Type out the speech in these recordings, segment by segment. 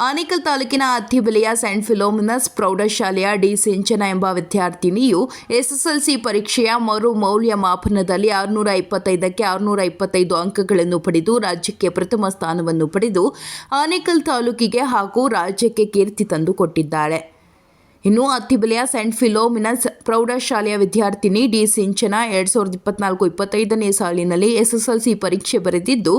ಆನೇಕಲ್ ತಾಲೂಕಿನ ಅತ್ತಿಬೆಲೆಯ scent Philomena's ಪ್ರೌಢಶಾಲೆಯ ಡಿ ಸಿಂಚನ ಎಂಬ ವಿದ್ಯಾರ್ಥಿನಿಯು ಎಸ್ಎಸ್ಎಲ್ಸಿ ಪರೀಕ್ಷೆಯ ಮರು ಮೌಲ್ಯಮಾಪನದಲ್ಲಿ ಆರುನೂರ ಇಪ್ಪತ್ತೈದಕ್ಕೆ ಆರುನೂರ ಇಪ್ಪತ್ತೈದು ಅಂಕಗಳನ್ನು ಪಡೆದು ರಾಜ್ಯಕ್ಕೆ ಪ್ರಥಮ ಸ್ಥಾನವನ್ನು ಪಡೆದು ಆನೇಕಲ್ ತಾಲೂಕಿಗೆ ಹಾಗೂ ರಾಜ್ಯಕ್ಕೆ ಕೀರ್ತಿ ತಂದುಕೊಟ್ಟಿದ್ದಾಳೆ ಇನ್ನು ಅತ್ತಿಬೆಲೆಯ ಸೆಂಟ್ ಫಿಲೋಮಿನಸ್ ಪ್ರೌಢಶಾಲೆಯ ವಿದ್ಯಾರ್ಥಿನಿ ಡಿ ಸಿಂಚನ ಎರಡು ಸಾವಿರದ ಇಪ್ಪತ್ನಾಲ್ಕು ಇಪ್ಪತ್ತೈದನೇ ಸಾಲಿನಲ್ಲಿ ಎಸ್ಎಸ್ಎಲ್ಸಿ ಪರೀಕ್ಷೆ ಬರೆದಿದ್ದು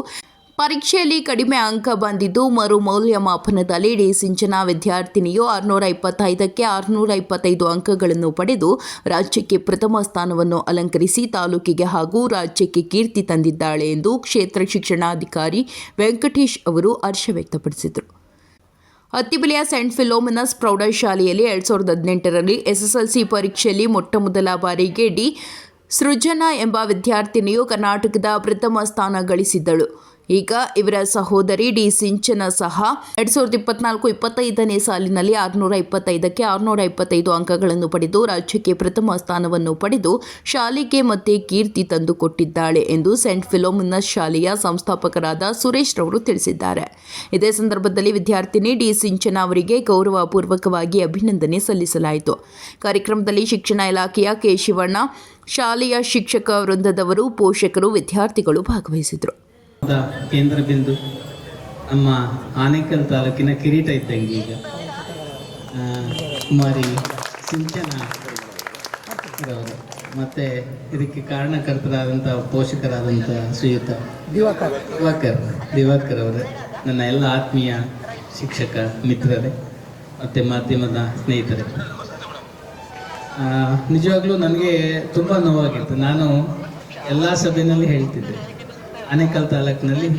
ಪರೀಕ್ಷೆಯಲ್ಲಿ ಕಡಿಮೆ ಅಂಕ ಬಂದಿದ್ದು ಮರು ಮೌಲ್ಯಮಾಪನದಲ್ಲಿ ಡಿ ಸಿಂಚನ ವಿದ್ಯಾರ್ಥಿನಿಯು ಆರುನೂರ ಇಪ್ಪತ್ತೈದಕ್ಕೆ ಆರುನೂರ ಇಪ್ಪತ್ತೈದು ಅಂಕಗಳನ್ನು ಪಡೆದು ರಾಜ್ಯಕ್ಕೆ ಪ್ರಥಮ ಸ್ಥಾನವನ್ನು ಅಲಂಕರಿಸಿ ತಾಲೂಕಿಗೆ ಹಾಗೂ ರಾಜ್ಯಕ್ಕೆ ಕೀರ್ತಿ ತಂದಿದ್ದಾಳೆ ಎಂದು ಕ್ಷೇತ್ರ ಶಿಕ್ಷಣಾಧಿಕಾರಿ ವೆಂಕಟೇಶ್ ಅವರು ಹರ್ಷ ವ್ಯಕ್ತಪಡಿಸಿದರು. ಅತ್ತಿಬಲಿಯ ಸೆಂಟ್ ಫಿಲೋಮಿನಸ್ ಪ್ರೌಢಶಾಲೆಯಲ್ಲಿ ಎರಡು ಸಾವಿರದ ಹದಿನೆಂಟರಲ್ಲಿ ಎಸ್ಎಸ್ಎಲ್ಸಿ ಪರೀಕ್ಷೆಯಲ್ಲಿ ಮೊಟ್ಟಮೊದಲ ಬಾರಿಗೆ ಡಿ ಸೃಜನಾ ಎಂಬ ವಿದ್ಯಾರ್ಥಿನಿಯು ಕರ್ನಾಟಕದ ಪ್ರಥಮ ಸ್ಥಾನ ಗಳಿಸಿದ್ದಳು. ಈಗ ಇವರ ಸಹೋದರಿ ಡಿ ಸಿಂಚನ ಸಹ ಎರಡ್ ಸಾವಿರದ ಇಪ್ಪತ್ನಾಲ್ಕು ಇಪ್ಪತ್ತೈದನೇ ಸಾಲಿನಲ್ಲಿ ಆರುನೂರ ಇಪ್ಪತ್ತೈದಕ್ಕೆ ಆರುನೂರ ಇಪ್ಪತ್ತೈದು ಅಂಕಗಳನ್ನು ಪಡೆದು ರಾಜ್ಯಕ್ಕೆ ಪ್ರಥಮ ಸ್ಥಾನವನ್ನು ಪಡೆದು ಶಾಲೆಗೆ ಮತ್ತೆ ಕೀರ್ತಿ ತಂದುಕೊಟ್ಟಿದ್ದಾಳೆ ಎಂದು ಸೆಂಟ್ ಫಿಲೋಮಿನ ಶಾಲೆಯ ಸಂಸ್ಥಾಪಕರಾದ ಸುರೇಶ್ ರವರು ತಿಳಿಸಿದ್ದಾರೆ. ಇದೇ ಸಂದರ್ಭದಲ್ಲಿ ವಿದ್ಯಾರ್ಥಿನಿ ಡಿ ಸಿಂಚನ ಅವರಿಗೆ ಗೌರವಪೂರ್ವಕವಾಗಿ ಅಭಿನಂದನೆ ಸಲ್ಲಿಸಲಾಯಿತು. ಕಾರ್ಯಕ್ರಮದಲ್ಲಿ ಶಿಕ್ಷಣ ಇಲಾಖೆಯ ಕೆ ಶಿವಣ್ಣ, ಶಾಲೆಯ ಶಿಕ್ಷಕ ವೃಂದದವರು, ಪೋಷಕರು, ವಿದ್ಯಾರ್ಥಿಗಳು ಭಾಗವಹಿಸಿದರು. ಕೇಂದ್ರ ಬಿಂದು ನಮ್ಮ ಆನೇಕಲ್ ತಾಲೂಕಿನ ಕಿರೀಟ ಇದ್ದಂಗೆ ಈಗ. ಕುಮಾರಿ ಸಿಂಚನ ಮತ್ತೆ ಮತ್ತು ಇದಕ್ಕೆ ಕಾರಣಕರ್ತರಾದಂಥ ಪೋಷಕರಾದಂತಹ ಶ್ರೀಯುತ ದಿವಾಕರ್. ದಿವಾಕರ್ ದಿವಾಕರ್ ಅವರೇ. ನನ್ನ ಎಲ್ಲ ಆತ್ಮೀಯ ಶಿಕ್ಷಕ ಮಿತ್ರರೇ ಮತ್ತೆ ಮಾಧ್ಯಮದ ಸ್ನೇಹಿತರೇ. ನಿಜವಾಗ್ಲೂ ನನಗೆ ತುಂಬ ನೋವಾಗಿತ್ತು. ನಾನು ಎಲ್ಲ ಸಭೆಯಲ್ಲಿ ಹೇಳ್ತಿದ್ದೆ. ಆನೇಕಲ್ ತಾಲೂಕಿನಲ್ಲಿ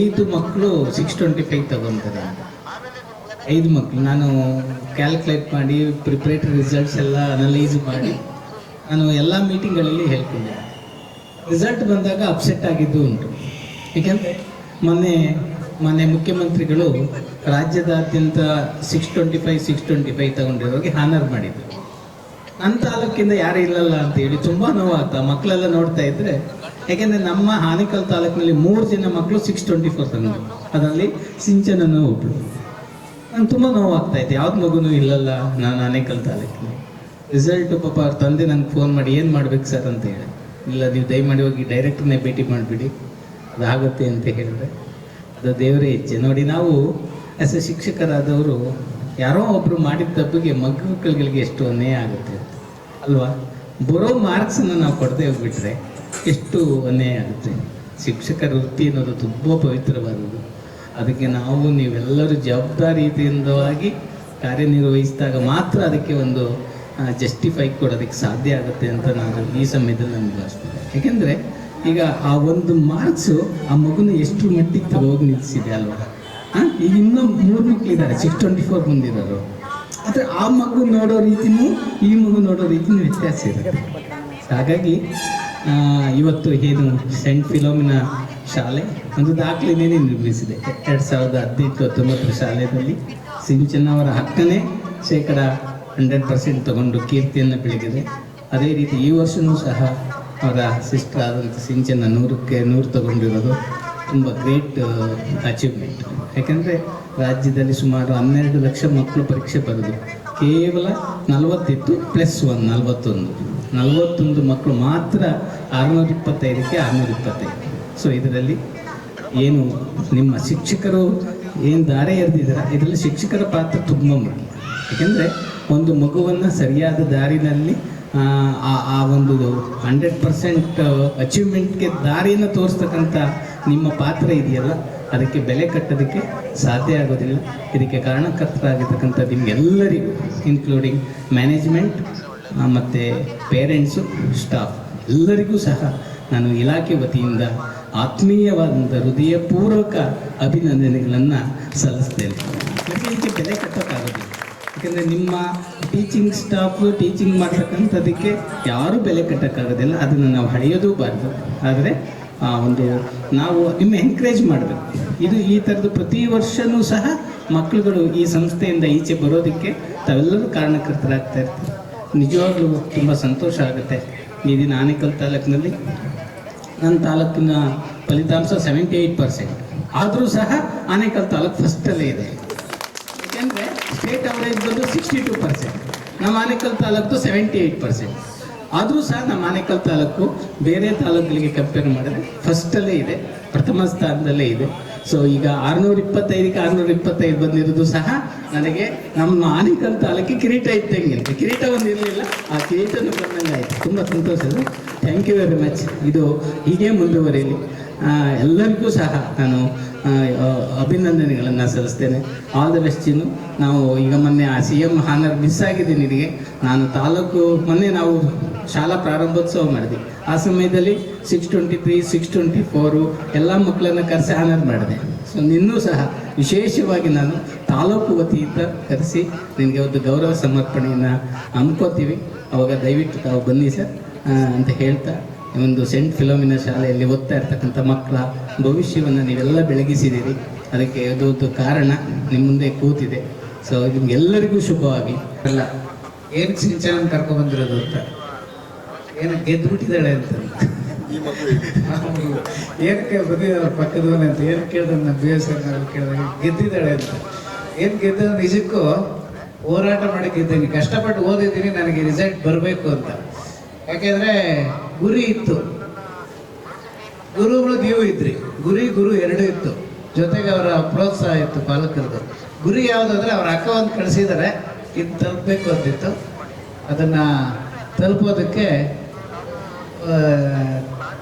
ಐದು ಮಕ್ಕಳು ಸಿಕ್ಸ್ ಟ್ವೆಂಟಿ ಫೈವ್ ತಗೊತಾರೆ. ಐದು ಮಕ್ಕಳು ನಾನು ಕ್ಯಾಲ್ಕುಲೇಟ್ ಮಾಡಿ ಪ್ರಿಪ್ರೇಟರಿ ರಿಸಲ್ಟ್ಸ್ ಎಲ್ಲ ಅನಲೈಸ್ ಮಾಡಿ, ನಾನು ಎಲ್ಲ ಮೀಟಿಂಗ್ಗಳಲ್ಲಿ ಹೇಳ್ತಿದ್ದೆ ರಿಸಲ್ಟ್ ಬಂದಾಗ ಅಪ್ಸೆಟ್ ಆಗಿದ್ದು ಉಂಟು. ಏಕೆಂದರೆ ಮೊನ್ನೆ ಮೊನ್ನೆ ಮುಖ್ಯಮಂತ್ರಿಗಳು ರಾಜ್ಯದಾದ್ಯಂತ six twenty five six twenty five ತಗೊಂಡಿರೋರಿಗೆ honour ಮಾಡಿದ್ರು. ನನ್ನ ತಾಲೂಕಿಂದ ಯಾರು ಇಲ್ಲಲ್ಲ ಅಂತ ಹೇಳಿ ತುಂಬ ನೋವಾಗ್ತಾ ಮಕ್ಕಳೆಲ್ಲ ನೋಡ್ತಾ ಇದ್ರೆ ಯಾಕೆಂದ್ರೆ ನಮ್ಮ ಹಾನಿಕಲ್ ತಾಲೂಕಿನಲ್ಲಿ ಮೂರು ಜನ ಮಕ್ಕಳು ಸಿಕ್ಸ್ ಟ್ವೆಂಟಿ ಫೋರ್ ತಗೊಂಡು ಅದರಲ್ಲಿ ಸಿಂಚನನ ಒಬ್ಬಳು ನಂಗೆ ತುಂಬ ನೋವಾಗ್ತಾ ಇತ್ತು ಯಾವ್ದು ಮಗುನೂ ಇಲ್ಲಲ್ಲ ನಾನು ಆನೇಕಲ್ ತಾಲೂಕಿನ ರಿಸಲ್ಟ್ ಪಾಪ ಅವ್ರ ತಂದೆ ನಂಗೆ ಫೋನ್ ಮಾಡಿ, ಏನು ಮಾಡ್ಬೇಕು ಸರ್? ಅಂತ ಹೇಳಿ. ಇಲ್ಲ, ನೀವು ದಯಮಾಡಿ ಹೋಗಿ ಡೈರೆಕ್ಟ್ರನ್ನೇ ಭೇಟಿ ಮಾಡಿಬಿಡಿ. ಅದಾಗುತ್ತೆ ಅಂತ ಹೇಳಿದ್ರೆ. ಅದು ದೇವರೇ ಹೆಚ್ಚೆ ನೋಡಿ, ನಾವು ಆಸ್ ಎ ಶಿಕ್ಷಕರಾದವರು ಯಾರೋ ಒಬ್ಬರು ಮಾಡಿದ ತಪ್ಪಿಗೆ ಮಗುಗಳಿಗೆ ಎಷ್ಟು ಅನ್ಯಾಯ ಆಗುತ್ತೆ ಅಲ್ವಾ? ಬರೋ ಮಾರ್ಕ್ಸನ್ನು ನಾವು ಕೊಡದೆ ಹೋಗ್ಬಿಟ್ರೆ ಎಷ್ಟು ಅನ್ಯಾಯ ಆಗುತ್ತೆ. ಶಿಕ್ಷಕರ ವೃತ್ತಿ ಅನ್ನೋದು ತುಂಬ ಪವಿತ್ರವಾದದ್ದು. ಅದಕ್ಕೆ ನಾವು ನೀವೆಲ್ಲರೂ ಜವಾಬ್ದಾರಿಯುತವಾಗಿ ಕಾರ್ಯನಿರ್ವಹಿಸಿದಾಗ ಮಾತ್ರ ಅದಕ್ಕೆ ಒಂದು ಜಸ್ಟಿಫೈ ಕೊಡೋದಕ್ಕೆ ಸಾಧ್ಯ ಆಗುತ್ತೆ ಅಂತ ನಾನು ಈ ಸಮಯದಲ್ಲಿ ನಾನು ಭಾವಿಸ್ತೀನಿ. ಯಾಕೆಂದರೆ ಈಗ ಆ ಒಂದು ಮಾರ್ಕ್ಸು ಆ ಮಗುನ ಎಷ್ಟು ಮಟ್ಟಿಗೆ ಹೋಗಿ ನಿಲ್ಲಿಸಿದೆ ಅಲ್ವಾ? ಹಾಂ ಈಗ ಇನ್ನೂ ಮೂರು ಮಕ್ಕಳಿದ್ದಾರೆ ಸಿಕ್ಸ್ ಟ್ವೆಂಟಿ ಫೋರ್ ಬಂದಿರೋರು. ಆದರೆ ಆ ಮಗು ನೋಡೋ ರೀತಿನೂ ಈ ಮಗು ನೋಡೋ ರೀತಿನೂ ವ್ಯತ್ಯಾಸ ಇರುತ್ತೆ. ಹಾಗಾಗಿ ಇವತ್ತು ಏನು ಸೆಂಟ್ ಫಿಲೋಮಿನ ಶಾಲೆ? ಒಂದು ದಾಖಲೆನೇ ನಿರ್ಮಿಸಿದೆ. ಎರಡು ಸಾವಿರದ ಹದಿನೆಂಟು ಹತ್ತೊಂಬತ್ತರ ಶಾಲೆಯಲ್ಲಿ ಅವರ ಹಕ್ಕನೇ ಶೇಕಡ ಹಂಡ್ರೆಡ್ ಪರ್ಸೆಂಟ್ ತಗೊಂಡು ಕೀರ್ತಿಯನ್ನು ಬೆಳಗಿದೆ. ಅದೇ ರೀತಿ ಈ ವರ್ಷವೂ ಸಹ ಅವರ ಸಿಸ್ಟರ್ ಆದಂಥ ಸಿಂಚನ್ನ ನೂರಕ್ಕೆ ನೂರು ತಗೊಂಡಿರೋದು ತುಂಬ ಗ್ರೇಟ್ ಅಚೀವ್ಮೆಂಟ್ ಯಾಕೆಂದರೆ ರಾಜ್ಯದಲ್ಲಿ ಸುಮಾರು ಹನ್ನೆರಡು ಲಕ್ಷ ಮಕ್ಕಳು ಪರೀಕ್ಷೆ ಬರೆದು ಕೇವಲ ನಲವತ್ತಿತ್ತು ಪ್ಲಸ್ ಒನ್ ನಲವತ್ತೊಂದು. ನಲವತ್ತೊಂದು ಮಕ್ಕಳು ಮಾತ್ರ ಆರುನೂರ ಇಪ್ಪತ್ತೈದಕ್ಕೆ ಆರುನೂರ ಇಪ್ಪತ್ತೈದು ಸೊ ಇದರಲ್ಲಿ ಏನು ನಿಮ್ಮ ಶಿಕ್ಷಕರು ಏನು ದಾರಿ ಎರೆದಿದ್ದಾರೆ ಇದರಲ್ಲಿ ಶಿಕ್ಷಕರ ಪಾತ್ರ ತುಂಬ ಮುಖ್ಯ. ಯಾಕೆಂದರೆ ಒಂದು ಮಗುವನ್ನು ಸರಿಯಾದ ದಾರಿನಲ್ಲಿ, ಆ ಒಂದು ಹಂಡ್ರೆಡ್ ಪರ್ಸೆಂಟ್ ಅಚೀವ್ಮೆಂಟ್ಗೆ ದಾರಿಯನ್ನು ತೋರಿಸ್ತಕ್ಕಂಥ ನಿಮ್ಮ ಪಾತ್ರ ಇದೆಯಲ್ಲ, ಅದಕ್ಕೆ ಬೆಲೆ ಕಟ್ಟೋದಕ್ಕೆ ಸಾಧ್ಯ ಆಗೋದಿಲ್ಲ. ಇದಕ್ಕೆ ಕಾರಣಕರ್ತರಾಗಿರ್ತಕ್ಕಂಥ ನಿಮಗೆಲ್ಲರಿಗೂ ಇನ್ಕ್ಲೂಡಿಂಗ್ ಮ್ಯಾನೇಜ್ಮೆಂಟ್ ಮತ್ತು ಪೇರೆಂಟ್ಸು ಸ್ಟಾಫ್ ಎಲ್ಲರಿಗೂ ಸಹ ನಾನು ಇಲಾಖೆ ವತಿಯಿಂದ ಆತ್ಮೀಯವಾದಂಥ ಹೃದಯಪೂರ್ವಕ ಅಭಿನಂದನೆಗಳನ್ನು ಸಲ್ಲಿಸ್ತೇನೆ. ಇದಕ್ಕೆ ಬೆಲೆ ಕಟ್ಟೋಕ್ಕಾಗೋದಿಲ್ಲ. ಯಾಕಂದರೆ ನಿಮ್ಮ ಟೀಚಿಂಗ್ ಸ್ಟಾಫ್ ಟೀಚಿಂಗ್ ಮಾಡ್ತಕ್ಕಂಥದಕ್ಕೆ ಯಾರೂ ಬೆಲೆ ಕಟ್ಟೋಕ್ಕಾಗೋದಿಲ್ಲ. ಅದನ್ನು ನಾವು ಹಳೆಯೋದೂಬಾರ್ದು ಆದರೆ, ಆ, ಒಂದು ನಾವು ನಿಮ್ಮ ಎನ್ಕರೇಜ್ ಮಾಡಬೇಕು. ಇದು ಈ ಥರದ್ದು ಪ್ರತಿ ವರ್ಷವೂ ಸಹ ಮಕ್ಕಳುಗಳು ಈ ಸಂಸ್ಥೆಯಿಂದ ಈಚೆ ಬರೋದಕ್ಕೆ ತಾವೆಲ್ಲರೂ ಕಾರಣಕರ್ತರಾಗ್ತಾ ಇರ್ತಾರೆ. ನಿಜವಾಗ್ಲೂ ತುಂಬ ಸಂತೋಷ ಆಗುತ್ತೆ. ಈ ದಿನ ಆನೇಕಲ್ ತಾಲೂಕಿನಲ್ಲಿ ನನ್ನ ತಾಲೂಕಿನ ಫಲಿತಾಂಶ ಸೆವೆಂಟಿ ಏಯ್ಟ್ ಪರ್ಸೆಂಟ್ ಆದರೂ ಸಹ ಆನೇಕಲ್ ತಾಲೂಕು ಫಸ್ಟಲ್ಲೇ ಇದೆ. ಸ್ಟೇಟ್ ಅವರೇಜ್ ಬಂದು ಸಿಕ್ಸ್ಟಿ ಟು ಪರ್ಸೆಂಟ್ ನಮ್ಮ Anekal taluk seventy eight percent ಆದರೂ ಸಹ ನಮ್ಮ ಆನೇಕಲ್ ತಾಲೂಕು ಬೇರೆ ತಾಲೂಕುಗಳಿಗೆ ಕಂಪೇರ್ ಮಾಡಿದ್ರೆ ಫಸ್ಟಲ್ಲೇ ಇದೆ, ಪ್ರಥಮ ಸ್ಥಾನದಲ್ಲೇ ಇದೆ. ಸೊ ಈಗ ಆರುನೂರ ಇಪ್ಪತ್ತೈದಕ್ಕೆ ಆರುನೂರ ಇಪ್ಪತ್ತೈದು ಬಂದಿರೋದು ಸಹ ನನಗೆ ನಮ್ಮ ಆನೇಕಲ್ ತಾಲೂಕಿ ಕಿರೀಟ ಇದ್ದಂಗೆ ಕಿರೀಟ ಒಂದು ಇರಲಿಲ್ಲ, ಆ ಕಿರೀಟನೂ ಬಂದಂಗೆ ಆಯಿತು. ತುಂಬ ಸಂತೋಷ ಥ್ಯಾಂಕ್ ಯು ವೆರಿ ಮಚ್ ಇದು ಹೀಗೆ ಮುಂದುವರಿಯಲಿ ಎಲ್ಲರಿಗೂ ಸಹ ನಾನು ಅಭಿನಂದನೆಗಳನ್ನು ಸಲ್ಲಿಸ್ತೇನೆ. ಆಲ್ ದ ಬೆಸ್ಟ್ ಚಿನ್ನು ನಾವು ಈಗ ಮೊನ್ನೆ ಆ ಸಿ ಎಂ ಹಾನರ್ ಮಿಸ್ ಆಗಿದೆ ನಿನಗೆ. ನಾನು ತಾಲೂಕು, ಮೊನ್ನೆ ನಾವು ಶಾಲಾ ಪ್ರಾರಂಭೋತ್ಸವ ಮಾಡಿದ್ವಿ. ಆ ಸಮಯದಲ್ಲಿ six twenty three six twenty four ಎಲ್ಲ ಮಕ್ಕಳನ್ನು ಕರೆಸಿ ಆನರ್ ಮಾಡಿದೆ. ಸೊ ನಿನ್ನೂ ಸಹ ವಿಶೇಷವಾಗಿ ನಾನು ತಾಲೂಕು ವತಿಯಿಂದ ಕರೆಸಿ ನಿನಗೆ ಒಂದು ಗೌರವ ಸಮರ್ಪಣೆಯನ್ನು ಹಮ್ಕೋತೀವಿ ಅವಾಗ ದಯವಿಟ್ಟು ತಾವು ಬನ್ನಿ ಸರ್ ಅಂತ ಹೇಳ್ತಾ ಒಂದು ಸೆಂಟ್ ಫಿಲೋಮಿನ ಶಾಲೆಯಲ್ಲಿ ಓದ್ತಾ ಇರ್ತಕ್ಕಂಥ ಮಕ್ಕಳ ಭವಿಷ್ಯವನ್ನು ನೀವೆಲ್ಲ ಬೆಳಗಿಸಿದ್ದೀರಿ. ಅದಕ್ಕೆ ಅದೊಂದು ಕಾರಣ ನಿಮ್ಮ ಮುಂದೆ ಕೂತಿದೆ. ಸೊ ನಿಮ್ಗೆಲ್ಲರಿಗೂ ಶುಭವಾಗಿ. ಅಲ್ಲ, ಏನು ಸಿಂಚನ ಕರ್ಕೊಂಡ್ಬಂದಿರೋದು ಅಂತ? ಏನು ಗೆದ್ದು ಬಿಟ್ಟಿದ್ದಾಳೆ ಮಕ್ಕಳು ಏನು ಬಂದಿದ್ದಾಳೆ ಪಕ್ಕದ ಏನ್ ಅಂತ. ಏನು ಕೇಳಿದ್ರೆ ನಮ್ಮ ಬಿ ಎಸ್ ಕೇಳಿದಾಗ ಗೆದ್ದಿದ್ದಾಳೆ ಅಂತ. ಏನು ಗೆದ್ದ ನಿಜಕ್ಕೂ ಹೋರಾಟ ಮಾಡಿ ಇದ್ದೀನಿ. ಕಷ್ಟಪಟ್ಟು ಓದಿದ್ದೀನಿ, ನನಗೆ ರಿಸಲ್ಟ್ ಬರಬೇಕು ಅಂತ. ಯಾಕೆಂದ್ರೆ ಗುರಿ ಇತ್ತು. ಗುರುಗಳು ನೀವು ಇದ್ರಿ. ಗುರಿ, ಗುರು ಎರಡೂ ಇತ್ತು. ಜೊತೆಗೆ ಅವರ ಪ್ರೋತ್ಸಾಹ ಇತ್ತು ಬಾಲಕರದ್ದು ಗುರಿ ಯಾವುದಂದ್ರೆ ಅವ್ರ ಅಕ್ಕ ಒಂದು ಕಳಿಸಿದ್ದಾರೆ ಇದು ತಲುಪಬೇಕು ಅಂತಿತ್ತು. ಅದನ್ನು ತಲುಪೋದಕ್ಕೆ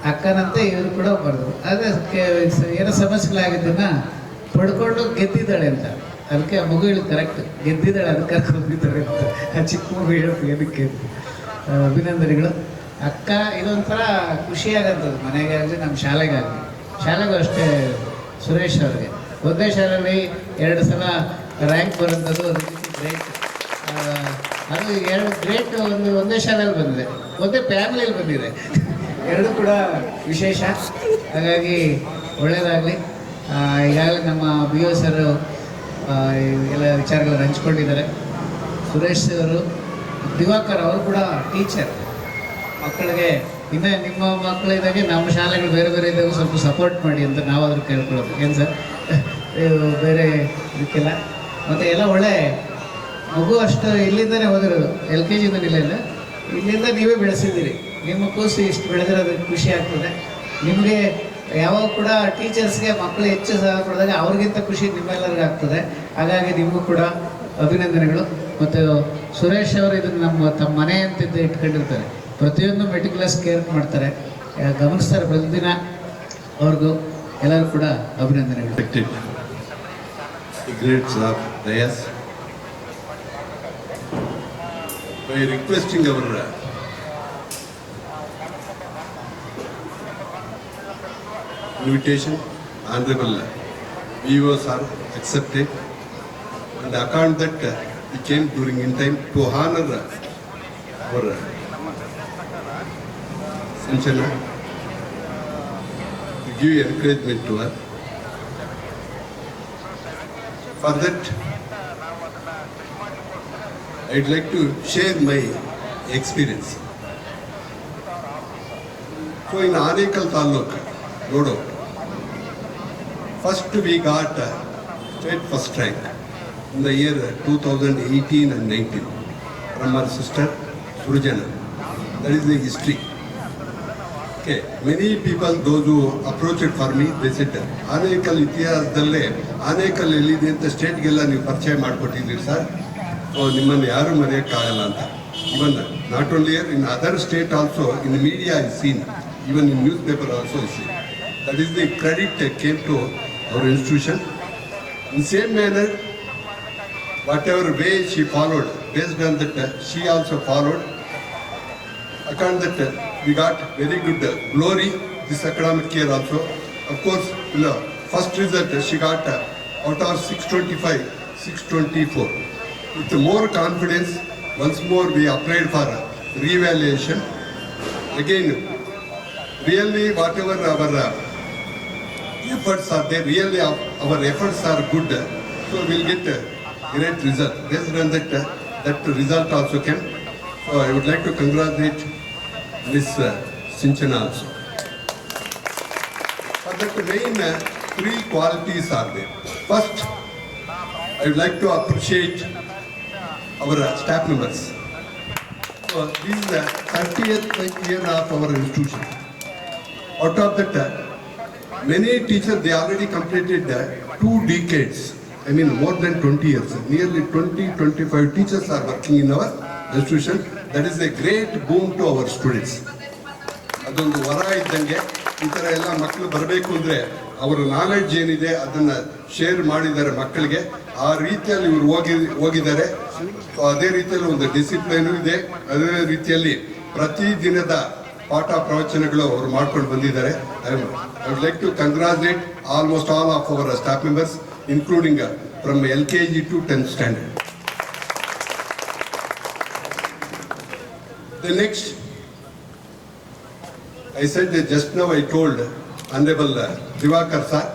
ಅಕ್ಕನಂತೆ ಇವರು ಕೂಡ ಬರೋದು ಅದೇ ಕೆ- ಏನೋ ಸಮಸ್ಯೆಗಳಾಗಿದ್ದನ್ನ ಪಡ್ಕೊಂಡು ಗೆದ್ದಿದ್ದಾಳೆ ಅಂತ. ಅದಕ್ಕೆ ಆ ಮಗು ಹೇಳಿ ಕರೆಕ್ಟ್ ಗೆದ್ದಿದ್ದಾಳೆ ಅದಕ್ಕೆ ಕರ್ಕೊಂಡಿದ್ದಾರೆ ಅಂತ. ಆ ಚಿಕ್ಕ ಮಗು ಹೇಳಿ ಏನಕ್ಕೆ ಅಭಿನಂದನೆಗಳು. ಅಕ್ಕ ಇದೊಂಥರ ಖುಷಿಯಾಗಂಥದ್ದು ಮನೆಗಾಗಲಿ, ನಮ್ಮ ಶಾಲೆಗಾಗಲಿ. ಶಾಲೆಗೂ ಅಷ್ಟೇ ಸುರೇಶ್ ಅವ್ರಿಗೆ. ಒಂದೇ ಶಾಲೆಯಲ್ಲಿ ಎರಡು ಸಲ ರ್ಯಾಂಕ್ ಬರೋಂಥದ್ದು ಗ್ರೇಟ್ ಅದು ಎರಡು ಗ್ರೇಟ್ ಒಂದು ಒಂದೇ ಶಾಲೆಯಲ್ಲಿ ಬಂದಿದೆ. ಒಂದೇ ಫ್ಯಾಮಿಲಿಯಲ್ಲಿ ಬಂದಿದೆ. ಎರಡು ಕೂಡ ವಿಶೇಷ. ಹಾಗಾಗಿ ಒಳ್ಳೆಯದಾಗಲಿ ಈಗಾಗಲೇ ನಮ್ಮ ಬಿ ಒ ಸರ್ ಎಲ್ಲ ವಿಚಾರಗಳನ್ನು ಹಂಚ್ಕೊಂಡಿದ್ದಾರೆ. ಸುರೇಶ್ ಅವರು, ದಿವಾಕರ್ ಅವರು ಕೂಡ ಟೀಚರ್ ಮಕ್ಕಳಿಗೆ ಇನ್ನು ನಿಮ್ಮ ಮಕ್ಕಳಿದ್ದಾಗೆ ನಮ್ಮ ಶಾಲೆಗಳು ಬೇರೆ ಬೇರೆ ಇದ್ದಾಗ ಸ್ವಲ್ಪ ಸಪೋರ್ಟ್ ಮಾಡಿ ಅಂತ ನಾವಾದರೂ ಕೇಳ್ಕೊಳ್ಳೋದು. ಏನು ಸರ್ ಬೇರೆ ಇದಕ್ಕೆಲ್ಲ? ಮತ್ತು ಎಲ್ಲ ಒಳ್ಳೆ, ಮಗು ಅಷ್ಟು ಇಲ್ಲಿಂದಲೇ ಹೋದರು ಎಲ್ ಕೆ ಜಿಯಿಂದ ಇಲ್ಲಿಂದ ಇಲ್ಲಿಂದ ನೀವೇ ಬೆಳೆಸಿದ್ದೀರಿ. ನಿಮ್ಮ ಕೂಸು ಇಷ್ಟು ಬೆಳೆದಿರೋದಕ್ಕೆ ಖುಷಿ ಆಗ್ತದೆ. ನಿಮಗೆ ಯಾವಾಗ ಕೂಡ ಟೀಚರ್ಸ್ಗೆ ಮಕ್ಕಳು ಹೆಚ್ಚು ಸಹ ಕೊಡಿದಾಗ ಅವ್ರಿಗಿಂತ ಖುಷಿ ನಿಮ್ಮೆಲ್ಲರಿಗೂ ಆಗ್ತದೆ. ಹಾಗಾಗಿ ನಿಮಗೂ ಕೂಡ ಅಭಿನಂದನೆಗಳು. ಮತ್ತು ಸುರೇಶ್ ಅವರು ಇದನ್ನು ನಮ್ಮ ತಮ್ಮ ಮನೆ ಅಂತಿದ್ದು ಇಟ್ಕೊಂಡಿರ್ತಾರೆ. ಪ್ರತಿಯೊಂದು ಮೆಟಿಕ್ಯುಲಸ್ ಕೇರ್ ಮಾಡ್ತಾರೆ. ಗಮನಿಸ್ತಾರೆ ಪ್ರತಿದಿನ ಅವ್ರಿಗೂ ಎಲ್ಲರೂ ಕೂಡ ಅಭಿನಂದನೆಗಳು. Requesting by requesting our invitation, Honorable VO sir accepted and account that uh, he came during in time to honor uh, our uh, Sanchana, to give encouragement to her. For that, I'd like to share my experience. So in Anekal Taluk, Dodo, first we got uh, first first in the year 2018 and 19 from our sister Surjana. That is the history. Okay, many people, those who approached for me, they said, Anekal ಇತಿಹಾಸದಲ್ಲೇ ಆನೇಕಲ್ ಎಲ್ಲಿದೆ ಅಂತ ಸ್ಟೇಟ್ಗೆಲ್ಲ ನೀವು ಪರಿಚಯ ಮಾಡಿಕೊಟ್ಟಿದ್ದೀರಿ sir ನಿಮ್ಮನ್ನು ಯಾರು ಮರೆಯೋಕ್ಕಾಗಲ್ಲ ಅಂತ. Even not only in other state also in media is seen even in newspaper also is seen that is the credit came to our In the same manner, whatever way she followed, based on that, uh, she also followed. Account that, uh, we got very good uh, glory this academic year also. Of course, the first result, uh, she got uh, out of 625, 624. With more confidence, once more we applied for revaluation. Again, really whatever our uh, efforts are there, really our efforts are good, so we'll get great result. Based on that, uh, that result also came. So I would like to congratulate Miss uh, Sinchana also. For that main uh, three qualities are there. First, I would like to appreciate our staff members. So this is the 30th year of our institution. Out of that, many teachers, they already completed uh, two decades. I mean, more than 20 years. Nearly 20, 25 teachers are working in our institution. That is a great boon to our students. ಅದೊಂದು ವರ ಇದ್ದಂಗೆ ಈ ಥರ ಎಲ್ಲ ಮಕ್ಕಳು ಬರಬೇಕು ಅಂದರೆ ಅವರ ನಾಲೆಡ್ಜ್ ಏನಿದೆ ಅದನ್ನ ಶೇರ್ ಮಾಡಿದ್ದಾರೆ ಮಕ್ಕಳಿಗೆ ಆ ರೀತಿಯಲ್ಲಿ ಇವರು ಹೋಗಿ ಹೋಗಿದ್ದಾರೆ ಅದೇ ರೀತಿಯಲ್ಲಿ ಒಂದು ಡಿಸಿಪ್ಲೈನು ಇದೆ ಅದೇ ರೀತಿಯಲ್ಲಿ ಪ್ರತಿ ದಿನದ ಪಾಠ ಪ್ರವಚನಗಳು ಅವರು ಮಾಡ್ಕೊಂಡು ಬಂದಿದ್ದಾರೆ. I would like to congratulate almost all of our staff members including from L K G to tenth standard the next I said just now I told Honorable Diwakar sir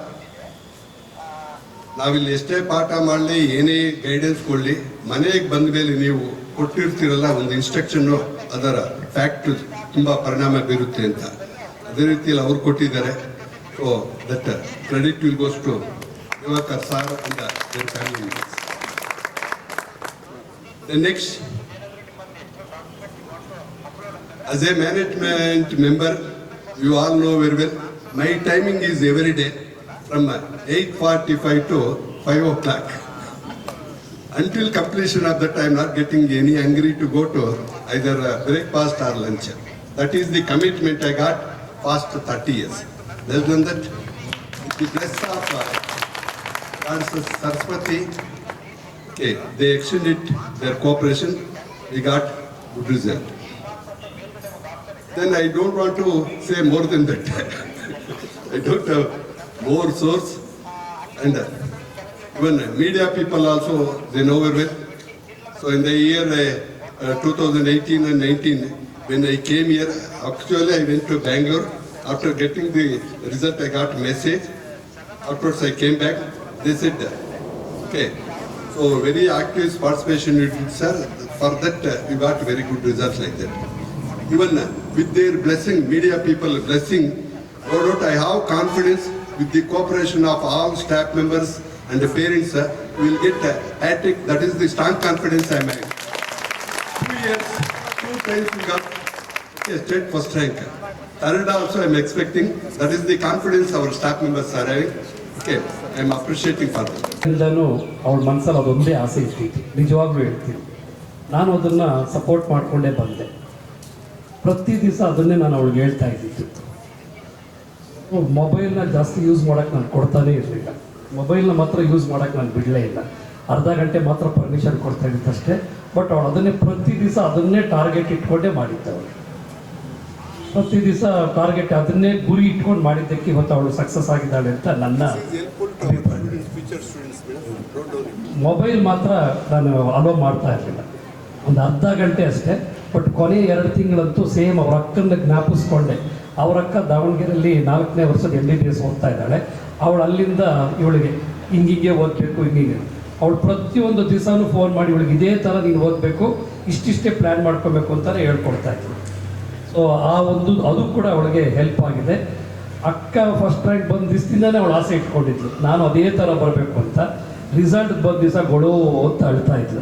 ನಾವಿಲ್ಲಿ ಎಷ್ಟೇ ಪಾಠ ಮಾಡಲಿ, ಏನೇ ಗೈಡೆನ್ಸ್ ಕೊಡಲಿ, ಮನೆಗೆ ಬಂದ ಮೇಲೆ ನೀವು ಕೊಟ್ಟಿರ್ತೀರಲ್ಲ, ಒಂದು ಇನ್ಸ್ಟ್ರಕ್ಷನ್ನು ಅದರ ಫ್ಯಾಕ್ಟ್ ತುಂಬ ಪರಿಣಾಮ ಬೀರುತ್ತೆ ಅಂತ ಅದೇ ರೀತಿಯಲ್ಲಿ ಅವ್ರು ಕೊಟ್ಟಿದ್ದಾರೆ ಓ that credit will goes to Diwakar sir family next As a management member, you all know very well, is timing is every day from 8.45 to 5 o'clock. Until completion of of that I not getting any any to go to either either breakfast or lunch. That is the commitment I got past 30 years. Less than that, the bless of uh, Saraswati, okay, they extended their cooperation, we got good result. then I don't want to say more than that. I don't have more source and uh, even media people also, they know very well. So in the year uh, uh, 2018 and 19, when I came here, actually I went to Bangalore. After getting the result, I got a message. Afterwards I came back, they said, okay, so very active participation you did, sir. For that, uh, you got very good results like that even uh, with their blessing, media people blessing, I have confidence with the cooperation of all staff members and the parents, uh, we will get a hat trick. That is the strong confidence I am having. Two years, two times we got state first rank. Third also I'm expecting. That is the confidence our staff members are having. Okay, I'm appreciating for that. ಎಲ್ಲನೂ ಅವಳ ಮನಸ್ಸಲ್ಲಿ ಅದೊಂದೇ ಆಸೆ ಇರ್ತಿತ್ತು ನಿಜವಾಗ್ಲೂ ಹೇಳ್ತೀನಿ ನಾನು ಅದನ್ನು ಸಪೋರ್ಟ್ ಮಾಡಿಕೊಂಡೇ ಬಂದೆ ಪ್ರತಿ ದಿವಸ ಅದನ್ನೇ ನಾನು ಅವಳಿಗೆ ಹೇಳ್ತಾ ಇದ್ದಿದ್ದು ಮೊಬೈಲ್ನ ಜಾಸ್ತಿ ಯೂಸ್ ಮಾಡೋಕ್ಕೆ ನಾನು ಕೊಡ್ತಾನೇ ಇರಲಿಲ್ಲ ಮೊಬೈಲ್ನ ಮಾತ್ರ ಯೂಸ್ ಮಾಡೋಕ್ಕೆ ನಾನು ಬಿಡಲೇ ಇಲ್ಲ ಅರ್ಧ ಗಂಟೆ ಮಾತ್ರ ಪರ್ಮಿಷನ್ ಕೊಡ್ತಾ ಇದ್ದಷ್ಟೇ ಬಟ್ ಅವಳು ಅದನ್ನೇ ಪ್ರತಿ ದಿವಸ ಅದನ್ನೇ ಟಾರ್ಗೆಟ್ ಇಟ್ಕೊಂಡೇ ಮಾಡಿದ್ದೆ ಅವಳು ಪ್ರತಿ ದಿವಸ ಟಾರ್ಗೆಟ್ ಅದನ್ನೇ ಗುರಿ ಇಟ್ಕೊಂಡು ಮಾಡಿದ್ದಕ್ಕೆ ಇವತ್ತು ಅವಳು ಸಕ್ಸಸ್ ಆಗಿದ್ದಾಳೆ ಅಂತ ನನ್ನ ಮೊಬೈಲ್ ಮಾತ್ರ ನಾನು ಅಲೋ ಮಾಡ್ತಾ ಇರಲಿಲ್ಲ. ಒಂದು ಅರ್ಧ ಗಂಟೆ ಅಷ್ಟೇ ಬಟ್ ಕೊನೆ ಎರಡು ತಿಂಗಳಂತೂ ಸೇಮ್ ಅವ್ರ ಅಕ್ಕನ ಜ್ಞಾಪಿಸ್ಕೊಂಡೆ. ಅವ್ರ ಅಕ್ಕ ದಾವಣಗೆರೆಯಲ್ಲಿ ನಾಲ್ಕನೇ ವರ್ಷದ ಎಲ್ ಬಿ ಬಿ ಎಸ್ ಓದ್ತಾ ಇದ್ದಾಳೆ. ಅವಳು ಅಲ್ಲಿಂದ ಇವಳಿಗೆ ಹಿಂಗಿಗೆ ಓದಬೇಕು ಹಿಂಗಿಗೆ. ಅವಳು ಪ್ರತಿಯೊಂದು ದಿವಸನೂ ಫೋನ್ ಮಾಡಿ ಇವಳಿಗೆ ಇದೇ ಥರ ನೀನು ಓದಬೇಕು ಇಷ್ಟಿಷ್ಟೇ ಪ್ಲ್ಯಾನ್ ಮಾಡ್ಕೋಬೇಕು ಅಂತಲೇ ಹೇಳ್ಕೊಡ್ತಾ ಇದ್ರು. ಸೊ ಆ ಒಂದು, ಅದು ಕೂಡ ಅವಳಿಗೆ ಹೆಲ್ಪ್ ಆಗಿದೆ. ಅಕ್ಕ ಫಸ್ಟ್ ರ್ಯಾಂಕ್ ಬಂದ ದಿವಸದಿಂದನೇ ಅವಳು ಆಸೆ ಇಟ್ಕೊಂಡಿದ್ಲು. ನಾನು ಅದೇ ಥರ ಬರಬೇಕು ಅಂತ. ರಿಸಲ್ಟ್ ಬಂದ ದಿವಸ ಗೊಳೋ ಅಂತ ಅಳ್ತಾ ಇದ್ಲು.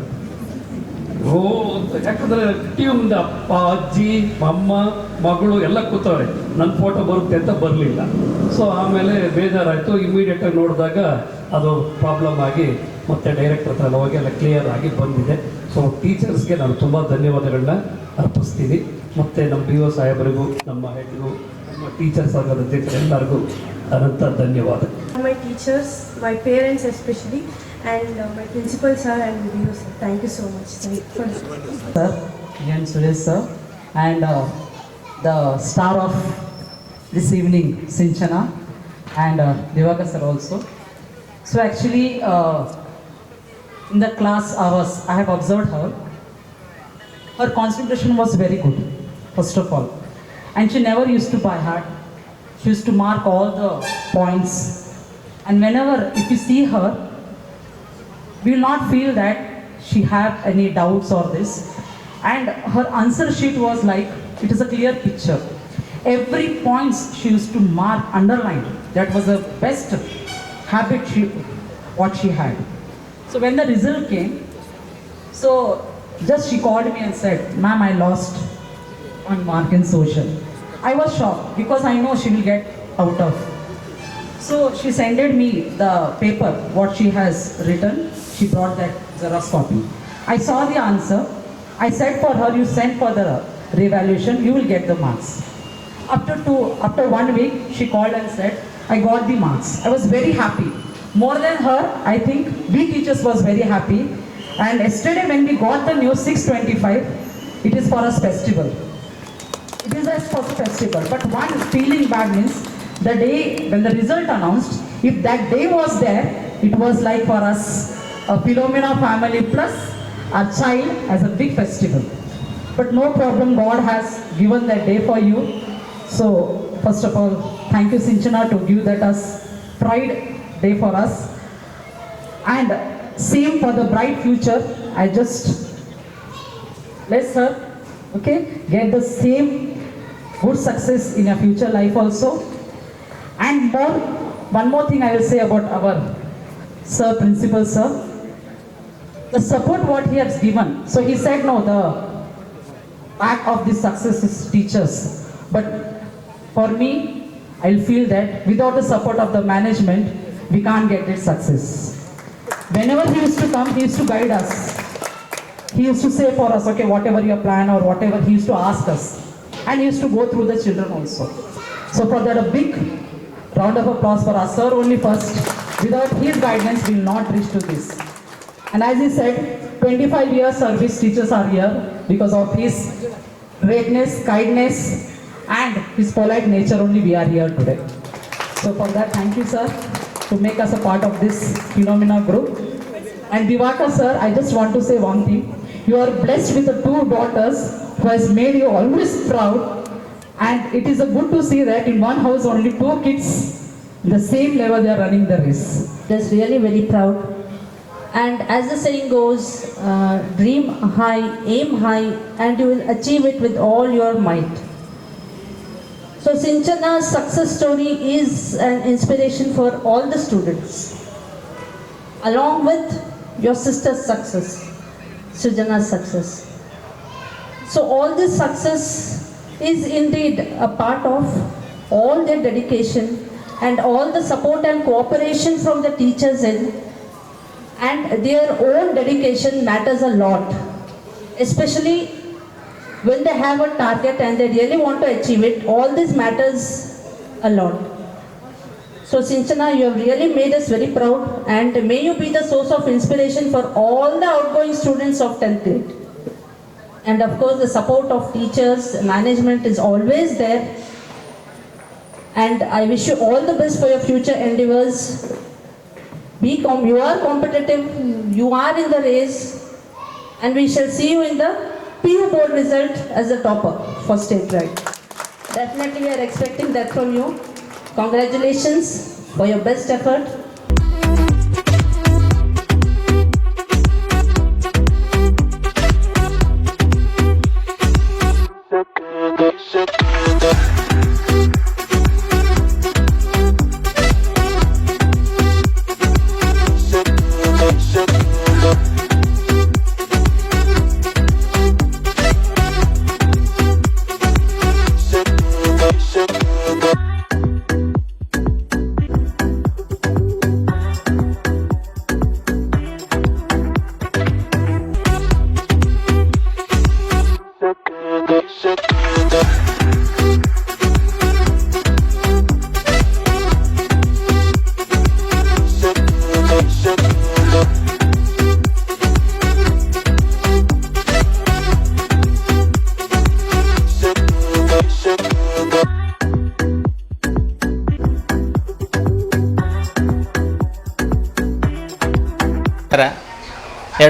ಓ ಅಂತ, ಯಾಕಂದ್ರೆ ಟಿ ಅಪ್ಪ, ಅಜ್ಜಿ, ಅಮ್ಮ, ಮಗಳು ಎಲ್ಲ ಕೂತವ್ರೆ. ನನ್ನ ಫೋಟೋ ಬರುತ್ತೆ ಅಂತ ಬರಲಿಲ್ಲ. ಸೊ ಆಮೇಲೆ ಬೇಜಾರಾಯಿತು. ಇಮಿಡಿಯೇಟಾಗಿ ನೋಡಿದಾಗ ಅದು ಪ್ರಾಬ್ಲಮ್ ಆಗಿ ಮತ್ತೆ ಡೈರೆಕ್ಟರ್ ಹತ್ರ ಹೋಗಿ ಎಲ್ಲ ಕ್ಲಿಯರ್ ಆಗಿ ಬಂದಿದೆ. ಸೊ ಟೀಚರ್ಸ್ಗೆ ನಾನು ತುಂಬ ಧನ್ಯವಾದಗಳನ್ನ ಅರ್ಪಿಸ್ತೀನಿ. ಮತ್ತು ನಮ್ಮ ಬಿ ಒ ಸಾಹೇಬರಿಗೂ ನಮ್ಮ ಹೆಡ್ಗೂ ನಮ್ಮ ಟೀಚರ್ಸ್ ಆಗದ ಎಲ್ಲರಿಗೂ ಅನಂತ ಧನ್ಯವಾದ my teachers, my parents especially, and uh, my principal sir and video sir. Thank you so much sir, for sir, Ian Suresh sir, and uh, the star of this evening, Sinchana, and uh, Divakar sir also. So actually, uh, in the class hours, I have observed her. Her concentration was very good, first of all, and she never used to buy heart. She used to mark all the points, and whenever if you see her, we will not feel that she have any doubts or this. And her answer sheet was like it is a clear picture. Every points she used to mark underline that was the best habit she what she had. So when the result came, so just she called me and said, Ma'am, I lost one mark in social. I was shocked because I know she will get out of. So she sended me the paper, what she has written. She brought that Xerox copy. I saw the answer. I said for her, you send for the revaluation, you will get the marks. After two, after one week, she called and said, I got the marks. I was very happy. More than her, I think we teachers was very happy. And yesterday when we got the news 625, it is for us festival. It is a first festival, but one feeling bad means the day when the result announced, if that day was there, it was like for us, a Philomena family plus our child as a big festival. But no problem, God has given that day for you. So, first of all, thank you, Sinchana, to give that us pride day for us. And same for the bright future, I just bless her, okay, get the same good success in your future life also. And more, one more thing I will say about our sir, principal sir. The support what he has given. So he said, no, the back of this success is teachers. But for me, I'll feel that without the support of the management, we can't get this success. Whenever he used to come, he used to guide us. He used to say for us, okay, whatever your plan or whatever, he used to ask us. And used to go through the children also. So for that, a big round of applause for us, sir, only first. Without his guidance, we will not reach to this. And as he said, 25 years service teachers are here because of his greatness, kindness, and his polite nature only we are here today. So for that, thank you, sir, to make us a part of this phenomena group. And Divaka, sir, I just want to say one thing. You are blessed with the two daughters who has made you always proud. And it is a good to see that in one house only two kids, the same level they are running the race. That's really very proud. And as the saying goes, uh, dream high, aim high, and you will achieve it with all your might. So Sinchana's success story is an inspiration for all the students, along with your sister's success, Sujana's success. So all this success is indeed a part of all their dedication and all the support and cooperation from the teachers in. And their own dedication matters a lot especially when they have a target and they really want to achieve it. All this matters a lot. So sinchana you have really made us very proud and may you be the source of inspiration for all the outgoing students of 10th grade and of course the support of teachers management is always there and i wish you all the best for your future endeavors be com- you are competitive, you are in the race, and we shall see you in the PU board result as a topper for state right. Definitely, we are expecting that from you. Congratulations for your best effort.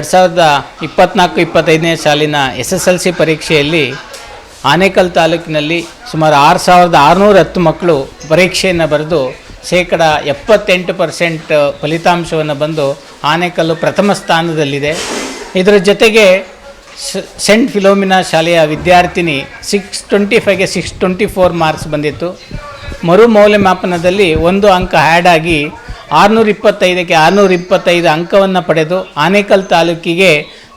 ಎರಡು ಸಾವಿರದ ಇಪ್ಪತ್ನಾಲ್ಕು, ಇಪ್ಪತ್ತೈದನೇ ಸಾಲಿನ S S L C ಪರೀಕ್ಷೆಯಲ್ಲಿ ಆನೇಕಲ್ ತಾಲೂಕಿನಲ್ಲಿ ಸುಮಾರು ಆರು ಸಾವಿರದ ಆರುನೂರ ಹತ್ತು ಮಕ್ಕಳು ಪರೀಕ್ಷೆಯನ್ನು ಬರೆದು ಶೇಕಡ ಎಪ್ಪತ್ತೆಂಟು ಪರ್ಸೆಂಟ್ ಫಲಿತಾಂಶವನ್ನು ಬಂದು ಆನೇಕಲ್ಲು ಪ್ರಥಮ ಸ್ಥಾನದಲ್ಲಿದೆ. ಇದರ ಜೊತೆಗೆ ಸೆಂಟ್ ಫಿಲೋಮಿನಾ ಶಾಲೆಯ ವಿದ್ಯಾರ್ಥಿನಿ ಸಿಕ್ಸ್ ಟ್ವೆಂಟಿ ಫೈವ್ಗೆ ಸಿಕ್ಸ್ ಟ್ವೆಂಟಿ ಫೋರ್ ಮಾರ್ಕ್ಸ್ ಬಂದಿತ್ತು. ಮರು ಮೌಲ್ಯಮಾಪನದಲ್ಲಿ ಒಂದು ಅಂಕ ಆ್ಯಡ್ ಆಗಿ ಆರುನೂರ ಇಪ್ಪತ್ತೈದಕ್ಕೆ ಆರುನೂರ ಇಪ್ಪತ್ತೈದು ಅಂಕವನ್ನು ಪಡೆದು ಆನೇಕಲ್ ತಾಲೂಕಿಗೆ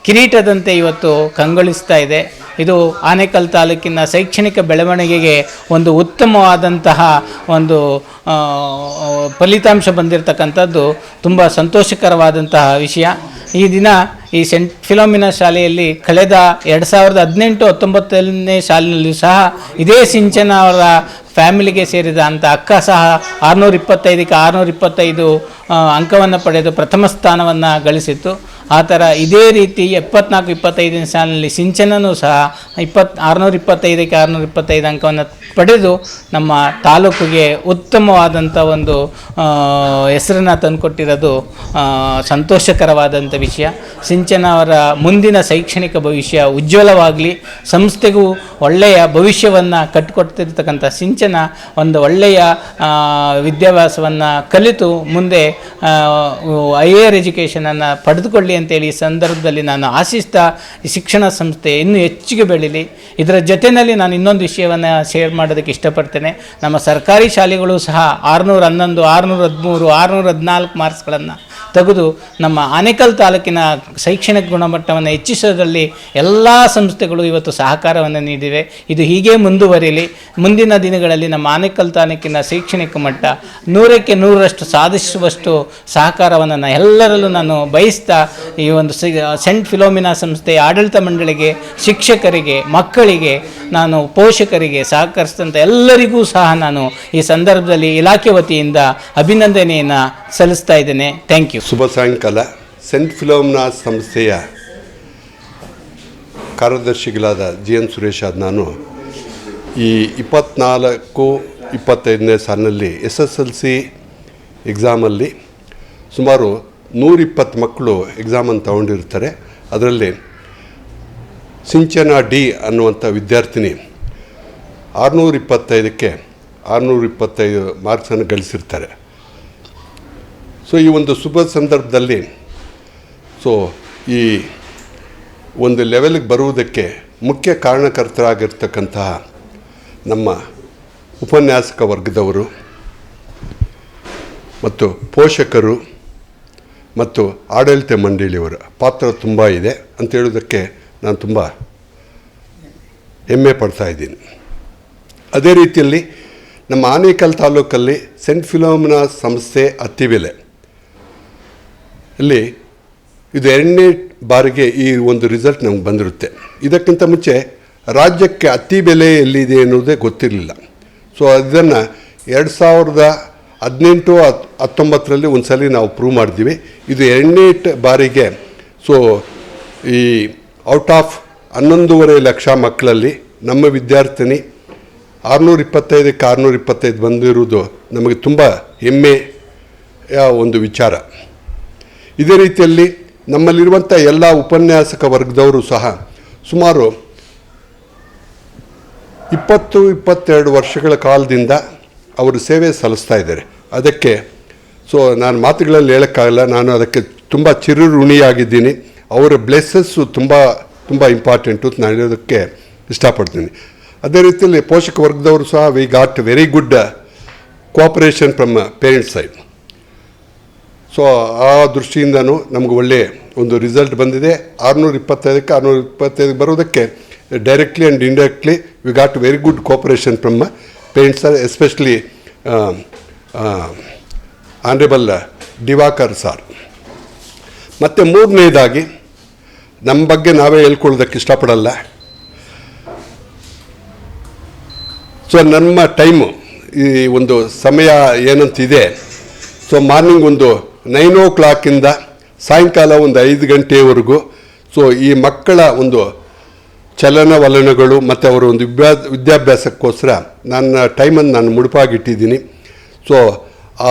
ಕಿರೀಟದಂತೆ ಇವತ್ತು ಕಂಗೊಳಿಸ್ತಾ ಇದೆ. ಇದು ಆನೇಕಲ್ ತಾಲೂಕಿನ ಶೈಕ್ಷಣಿಕ ಬೆಳವಣಿಗೆಗೆ ಒಂದು ಉತ್ತಮವಾದಂತಹ ಒಂದು ಫಲಿತಾಂಶ ಬಂದಿರತಕ್ಕಂಥದ್ದು ತುಂಬ ಸಂತೋಷಕರವಾದಂತಹ ವಿಷಯ. ಈ ದಿನ ಈ ಸೆಂಟ್ ಫಿಲೋಮಿನಾ ಶಾಲೆಯಲ್ಲಿ ಕಳೆದ ಎರಡು ಸಾವಿರದ ಹದಿನೆಂಟು ಹತ್ತೊಂಬತ್ತನೇ ಶಾಲೆಯಲ್ಲಿ ಸಹ ಇದೇ ಸಿಂಚನ ಅವರ ಫ್ಯಾಮಿಲಿಗೆ ಸೇರಿದ ಅಂಥ ಅಕ್ಕ ಸಹ ಆರುನೂರ ಇಪ್ಪತ್ತೈದಕ್ಕೆ ಆರುನೂರ ಇಪ್ಪತ್ತೈದು ಅಂಕವನ್ನು ಪಡೆದು ಪ್ರಥಮ ಸ್ಥಾನವನ್ನು ಗಳಿಸಿತ್ತು. ಆ ಥರ ಇದೇ ರೀತಿ ಎಪ್ಪತ್ನಾಲ್ಕು, ಇಪ್ಪತ್ತೈದನೇ ಸಾಲಿನಲ್ಲಿ ಸಿಂಚನನೂ ಸಹ ಇಪ್ಪತ್ತು ಆರುನೂರ ಇಪ್ಪತ್ತೈದಕ್ಕೆ ಆರುನೂರ ಇಪ್ಪತ್ತೈದು ಅಂಕವನ್ನು ಪಡೆದು ನಮ್ಮ ತಾಲೂಕಿಗೆ ಉತ್ತಮವಾದಂಥ ಒಂದು ಹೆಸರನ್ನು ತಂದುಕೊಟ್ಟಿರೋದು ಸಂತೋಷಕರವಾದಂಥ ವಿಷಯ. ಸಿಂಚನ ಅವರ ಮುಂದಿನ ಶೈಕ್ಷಣಿಕ ಭವಿಷ್ಯ ಉಜ್ವಲವಾಗಲಿ, ಸಂಸ್ಥೆಗೂ ಒಳ್ಳೆಯ ಭವಿಷ್ಯವನ್ನು ಕಟ್ಟಿಕೊಡ್ತಿರ್ತಕ್ಕಂಥ ಸಿಂಚನ ಒಂದು ಒಳ್ಳೆಯ ವಿದ್ಯಾಭ್ಯಾಸವನ್ನು ಕಲಿತು ಮುಂದೆ ಹೈಯರ್ ಎಜುಕೇಷನನ್ನು ಪಡೆದುಕೊಳ್ಳಿ ಅಂತೇಳಿ ಈ ಸಂದರ್ಭದಲ್ಲಿ ನಾನು ಆಶಿಸ್ತಾ ಈ ಶಿಕ್ಷಣ ಸಂಸ್ಥೆ ಇನ್ನೂ ಹೆಚ್ಚಿಗೆ ಬೆಳೀಲಿ. ಇದರ ಜೊತೆಯಲ್ಲಿ ನಾನು ಇನ್ನೊಂದು ವಿಷಯವನ್ನು ಶೇರ್ ಮಾಡೋದಕ್ಕೆ ಇಷ್ಟಪಡ್ತೇನೆ. ನಮ್ಮ ಸರ್ಕಾರಿ ಶಾಲೆಗಳು ಸಹ ಆರುನೂರ ಹನ್ನೊಂದು, ಆರುನೂರ ಹದಿಮೂರು, ಆರುನೂರ ಹದಿನಾಲ್ಕು ಮಾರ್ಕ್ಸ್ಗಳನ್ನು ತೆಗೆದು ನಮ್ಮ ಆನೇಕಲ್ ತಾಲೂಕಿನ ಶೈಕ್ಷಣಿಕ ಗುಣಮಟ್ಟವನ್ನು ಹೆಚ್ಚಿಸೋದ್ರಲ್ಲಿ ಎಲ್ಲ ಸಂಸ್ಥೆಗಳು ಇವತ್ತು ಸಹಕಾರವನ್ನು ನೀಡಿವೆ. ಇದು ಹೀಗೆ ಮುಂದುವರಿಯಲಿ ಮುಂದಿನ ದಿನಗಳಲ್ಲಿ ನಮ್ಮ ಆನೇಕಲ್ ತಾಲೂಕಿನ ಶೈಕ್ಷಣಿಕ ಮಟ್ಟ ನೂರಕ್ಕೆ ನೂರರಷ್ಟು ಸಾಧಿಸುವಷ್ಟು ಸಹಕಾರವನ್ನು ನಾನು ಎಲ್ಲರಲ್ಲೂ ನಾನು ಬಯಸ್ತಾ ಈ ಒಂದು ಸೆಂಟ್ ಫಿಲೋಮಿನಾ ಸಂಸ್ಥೆಯ ಆಡಳಿತ ಮಂಡಳಿಗೆ, ಶಿಕ್ಷಕರಿಗೆ, ಮಕ್ಕಳಿಗೆ, ನಾನು ಪೋಷಕರಿಗೆ ಸಹಕರಿಸಿದಂಥ ಎಲ್ಲರಿಗೂ ಸಹ ನಾನು ಈ ಸಂದರ್ಭದಲ್ಲಿ ಇಲಾಖೆ ವತಿಯಿಂದ ಅಭಿನಂದನೆಯನ್ನು ಸಲ್ಲಿಸ್ತಾ ಇದ್ದೇನೆ. Thank you. ಶುಭ ಸಾಯಂಕಾಲ ಸೆಂಟ್ ಫಿಲೋಮ್ನಾ ಸಂಸ್ಥೆಯ ಕಾರ್ಯದರ್ಶಿಗಳಾದ ಜಿ ಎನ್ ಸುರೇಶ್ ಆದ ನಾನು. ಈ ಇಪ್ಪತ್ನಾಲ್ಕು, ಇಪ್ಪತ್ತೈದನೇ ಸಾಲಿನಲ್ಲಿ ಎಸ್ ಎಸ್ ಎಲ್ ಸಿ ಎಕ್ಸಾಮಲ್ಲಿ ಸುಮಾರು ನೂರಿಪ್ಪತ್ತು ಮಕ್ಕಳು ಎಕ್ಸಾಮನ್ನು ತಗೊಂಡಿರ್ತಾರೆ. ಅದರಲ್ಲಿ ಸಿಂಚನಾ ಡಿ ಅನ್ನುವಂಥ ವಿದ್ಯಾರ್ಥಿನಿ ಆರುನೂರ ಇಪ್ಪತ್ತೈದಕ್ಕೆ ಆರುನೂರ ಇಪ್ಪತ್ತೈದು ಮಾರ್ಕ್ಸನ್ನು ಗಳಿಸಿರ್ತಾರೆ. ಸೊ ಈ ಒಂದು ಶುಭ ಸಂದರ್ಭದಲ್ಲಿ ಸೊ ಈ ಒಂದು ಲೆವೆಲ್ಗೆ ಬರುವುದಕ್ಕೆ ಮುಖ್ಯ ಕಾರಣಕರ್ತರಾಗಿರ್ತಕ್ಕಂತಹ ನಮ್ಮ ಉಪನ್ಯಾಸಕ ವರ್ಗದವರು ಮತ್ತು ಪೋಷಕರು ಮತ್ತು ಆಡಳಿತ ಮಂಡಳಿಯವರ, ಪಾತ್ರ ತುಂಬ ಇದೆ ಅಂತ ಹೇಳೋದಕ್ಕೆ ನಾನು ತುಂಬ ಹೆಮ್ಮೆ ಪಡ್ತಾ ಇದ್ದೀನಿ. ಅದೇ ರೀತಿಯಲ್ಲಿ ನಮ್ಮ ಆನೇಕಲ್ ತಾಲೂಕಲ್ಲಿ ಸೆಂಟ್ ಫಿಲೋಮಿನಾ ಸಂಸ್ಥೆ ಅತ್ತಿಬೆಲೆ. ಇಲ್ಲಿ ಇದು ಎರಡನೇ ಬಾರಿಗೆ ಈ ಒಂದು ರಿಸಲ್ಟ್ ನಮ್ಗೆ ಬಂದಿರುತ್ತೆ. ಇದಕ್ಕಿಂತ ಮುಂಚೆ ರಾಜ್ಯಕ್ಕೆ ಅತಿ ಬೆಲೆ ಎಲ್ಲಿದೆ ಅನ್ನೋದೇ ಗೊತ್ತಿರಲಿಲ್ಲ. ಸೊ ಅದನ್ನು ಎರಡು ಸಾವಿರದ ಹದಿನೆಂಟು ಹತ್, ಹತ್ತೊಂಬತ್ತರಲ್ಲಿ ಒಂದು ಸಲ ನಾವು ಪ್ರೂವ್ ಮಾಡಿದ್ದೀವಿ ಇದು ಎರಡನೇ ಬಾರಿಗೆ ಸೊ ಈ ಔಟ್ ಆಫ್ ಹನ್ನೊಂದೂವರೆ ಲಕ್ಷ ಮಕ್ಕಳಲ್ಲಿ ನಮ್ಮ ವಿದ್ಯಾರ್ಥಿನಿ ಆರುನೂರ ಇಪ್ಪತ್ತೈದಕ್ಕೆ ಆರುನೂರ ಇಪ್ಪತ್ತೈದು ಬಂದಿರುವುದು ನಮಗೆ ತುಂಬ ಹೆಮ್ಮೆಯ ಒಂದು ವಿಚಾರ. ಇದೇ ರೀತಿಯಲ್ಲಿ ನಮ್ಮಲ್ಲಿರುವಂಥ ಎಲ್ಲ ಉಪನ್ಯಾಸಕ ವರ್ಗದವರು ಸಹ ಸುಮಾರು ಇಪ್ಪತ್ತು, ಇಪ್ಪತ್ತೆರಡು ವರ್ಷಗಳ ಕಾಲದಿಂದ ಅವರು ಸೇವೆ ಸಲ್ಲಿಸ್ತಾ ಇದ್ದಾರೆ. ಅದಕ್ಕೆ ಸೊ, ನಾನು ಮಾತುಗಳಲ್ಲಿ ಹೇಳೋಕ್ಕಾಗಲ್ಲ, ನಾನು ಅದಕ್ಕೆ ತುಂಬ ಚಿರಋಣಿಯಾಗಿದ್ದೀನಿ. ಅವರ ಬ್ಲೆಸ್ಸಸ್ಸು ತುಂಬ ತುಂಬ ಇಂಪಾರ್ಟೆಂಟು ನಾನು ಹೇಳೋದಕ್ಕೆ ಇಷ್ಟಪಡ್ತೀನಿ. ಅದೇ ರೀತಿಯಲ್ಲಿ ಪೋಷಕ ವರ್ಗದವರು ಸಹ we got very good cooperation from parents side so ಆ ದೃಷ್ಟಿಯಿಂದನೂ ನಮ್ಗೆ ಒಳ್ಳೆಯ ಒಂದು ರಿಸಲ್ಟ್ ಬಂದಿದೆ. ಆರುನೂರ ಇಪ್ಪತ್ತೈದಕ್ಕೆ ಆರುನೂರ ಇಪ್ಪತ್ತೈದಕ್ಕೆ ಬರೋದಕ್ಕೆ directly and indirectly we got very good cooperation from parents especially honourable Diwakar sir ಮತ್ತು ಮೂರನೇದಾಗಿ ನಮ್ಮ ಬಗ್ಗೆ ನಾವೇ ಹೇಳ್ಕೊಳ್ಳೋದಕ್ಕೆ ಇಷ್ಟಪಡಲ್ಲ. ಸೊ ನಮ್ಮ ಟೈಮು ಈ ಒಂದು ಸಮಯ ಏನಂತಿದೆ. ಸೊ ಮಾರ್ನಿಂಗ್ ಒಂದು ನೈನ್ ಓ ಕ್ಲಾಕಿಂದ ಸಾಯಂಕಾಲ ಒಂದು ಐದು ಗಂಟೆಯವರೆಗೂ ಸೊ ಈ ಮಕ್ಕಳ ಒಂದು ಚಲನವಲನಗಳು ಮತ್ತು ಅವರ ಒಂದು ವಿದ್ಯಾ, ವಿದ್ಯಾಭ್ಯಾಸಕ್ಕೋಸ್ಕರ ನನ್ನ ಟೈಮನ್ನು ನಾನು ಮುಡುಪಾಗಿಟ್ಟಿದ್ದೀನಿ. ಸೊ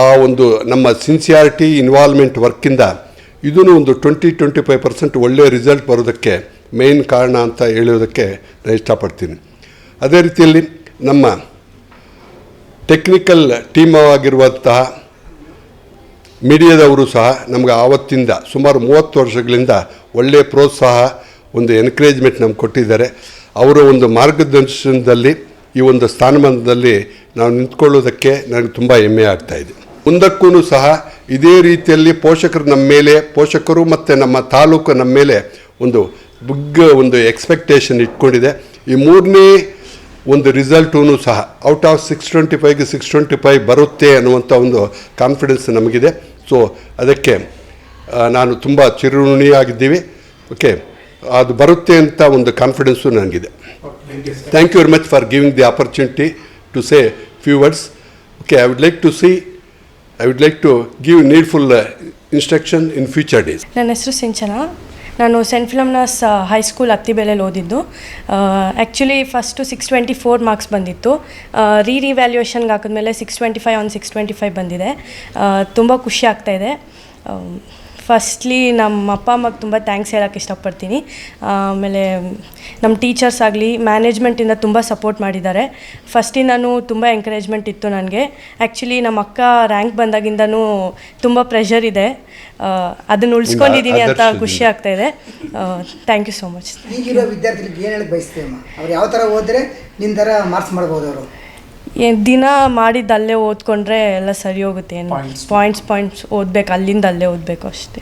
ಆ ಒಂದು ನಮ್ಮ ಸಿನ್ಸಿಯಾರಿಟಿ ಇನ್ವಾಲ್ವ್ಮೆಂಟ್ ವರ್ಕಿಂದ ಇದೂ ಒಂದು ಟ್ವೆಂಟಿ ಟ್ವೆಂಟಿ ಫೈವ್ ಪರ್ಸೆಂಟ್ ಒಳ್ಳೆಯ ರಿಸಲ್ಟ್ ಬರೋದಕ್ಕೆ ಮೇಯ್ನ್ ಕಾರಣ ಅಂತ ಹೇಳೋದಕ್ಕೆ ನಾನು ಇಷ್ಟಪಡ್ತೀನಿ. ಅದೇ ರೀತಿಯಲ್ಲಿ ನಮ್ಮ ಟೆಕ್ನಿಕಲ್ ಟೀಮ್ ಆಗಿರುವಂತಹ ಮೀಡಿಯಾದವರು ಸಹ ನಮಗೆ ಆವತ್ತಿಂದ ಸುಮಾರು ಮೂವತ್ತು ವರ್ಷಗಳಿಂದ ಒಳ್ಳೆಯ ಪ್ರೋತ್ಸಾಹ, ಒಂದು ಎನ್ಕರೇಜ್ಮೆಂಟ್ ನಮ್ಗೆ ಕೊಟ್ಟಿದ್ದಾರೆ. ಅವರ ಒಂದು ಮಾರ್ಗದರ್ಶನದಲ್ಲಿ, ಈ ಒಂದು ಸ್ಥಾನಮಾನದಲ್ಲಿ ನಾವು ನಿಂತ್ಕೊಳ್ಳೋದಕ್ಕೆ ನನಗೆ ತುಂಬ ಹೆಮ್ಮೆ ಆಗ್ತಾಯಿದೆ ಮುಂದಕ್ಕೂ ಸಹ ಇದೇ ರೀತಿಯಲ್ಲಿ ಪೋಷಕರು ನಮ್ಮ ಮೇಲೆ, ಪೋಷಕರು ಮತ್ತು ನಮ್ಮ ತಾಲೂಕು ನಮ್ಮ ಮೇಲೆ ಒಂದು ಬಿಗ್ ಒಂದು ಎಕ್ಸ್ಪೆಕ್ಟೇಷನ್ ಇಟ್ಕೊಂಡಿದೆ. ಈ ಮೂರನೇ ಒಂದು ರಿಸಲ್ಟೂ ಸಹ ಔಟ್ ಆಫ್ ಸಿಕ್ಸ್ ಟ್ವೆಂಟಿ ಫೈವ್ಗೆ ಸಿಕ್ಸ್ ಟ್ವೆಂಟಿ ಫೈವ್ ಬರುತ್ತೆ ಅನ್ನುವಂಥ ಒಂದು ಕಾನ್ಫಿಡೆನ್ಸ್ ನಮಗಿದೆ. ಸೊ ಅದಕ್ಕೆ ನಾನು ತುಂಬ ಚಿರುಣಿಯಾಗಿದ್ದೀವಿ ಓಕೆ ಅದು ಬರುತ್ತೆ ಅಂತ ಒಂದು ಕಾನ್ಫಿಡೆನ್ಸು ನನಗಿದೆ. Thank you very much for giving the opportunity to say few words okay I would like to see I would like to give needful instruction in future days ನನ್ನ ಹೆಸರು ಸಿಂಚನ. ನಾನು ಸೆಂಟ್ ಫಿಲಮ್ನಾಸ್ ಹೈಸ್ಕೂಲ್ ಅತ್ತಿಬೆಲೆಯಲ್ಲಿ ಓದಿದ್ದು. Actually first six twenty four marks ಬಂದಿತ್ತು. ರೀ ರಿವ್ಯಾಲ್ಯೂಯೇಷನ್ಗೆ ಹಾಕಿದ್ಮೇಲೆ six twenty five on six twenty five ಬಂದಿದೆ ತುಂಬ ಖುಷಿ ಆಗ್ತಾಯಿದೆ ಫಸ್ಟ್ಲಿ ನಮ್ಮ ಅಪ್ಪ ಅಮ್ಮಗೆ ತುಂಬ ಥ್ಯಾಂಕ್ಸ್ ಹೇಳೋಕ್ಕೆ ಇಷ್ಟಪಡ್ತೀನಿ. ಆಮೇಲೆ ನಮ್ಮ ಟೀಚರ್ಸ್ ಆಗಲಿ ಮ್ಯಾನೇಜ್ಮೆಂಟಿಂದ ತುಂಬ ಸಪೋರ್ಟ್ ಮಾಡಿದ್ದಾರೆ. ಫಸ್ಟಿಂದನೂ ತುಂಬ ಎಂಕರೇಜ್ಮೆಂಟ್ ಇತ್ತು ನನಗೆ. ಆ್ಯಕ್ಚುಲಿ ನಮ್ಮ ಅಕ್ಕ ರ್ಯಾಂಕ್ ಬಂದಾಗಿಂದನೂ ತುಂಬ ಪ್ರೆಷರ್ ಇದೆ. ಅದನ್ನು ಉಳಿಸ್ಕೊಂಡಿದ್ದೀನಿ ಅಂತ ಖುಷಿ ಆಗ್ತಾ ಇದೆ. ಥ್ಯಾಂಕ್ ಯು ಸೋ ಮಚ್ ಈಗಿರೋ ವಿದ್ಯಾರ್ಥಿಗಳಿಗೆ ಏನು ಹೇಳಕ್ಕೆ ಬಯಸ್ತೇವಮ್ಮ ಅವ್ರು ಯಾವ ಥರ ಓದಿದ್ರೆ ನಿನ್ನ ಥರ ಮಾರ್ಕ್ಸ್ ಮಾಡ್ಬೋದು ಅವರು? ದಿನ ಮಾಡಿದ್ದು ಅಲ್ಲೇ ಓದ್ಕೊಂಡ್ರೆ ಎಲ್ಲ ಸರಿ ಹೋಗುತ್ತೆ ಏನು? ಪಾಯಿಂಟ್ಸ್ ಪಾಯಿಂಟ್ಸ್ ಓದ್ಬೇಕು ಅಲ್ಲಿಂದ ಅಲ್ಲೇ ಓದಬೇಕು ಅಷ್ಟೇ.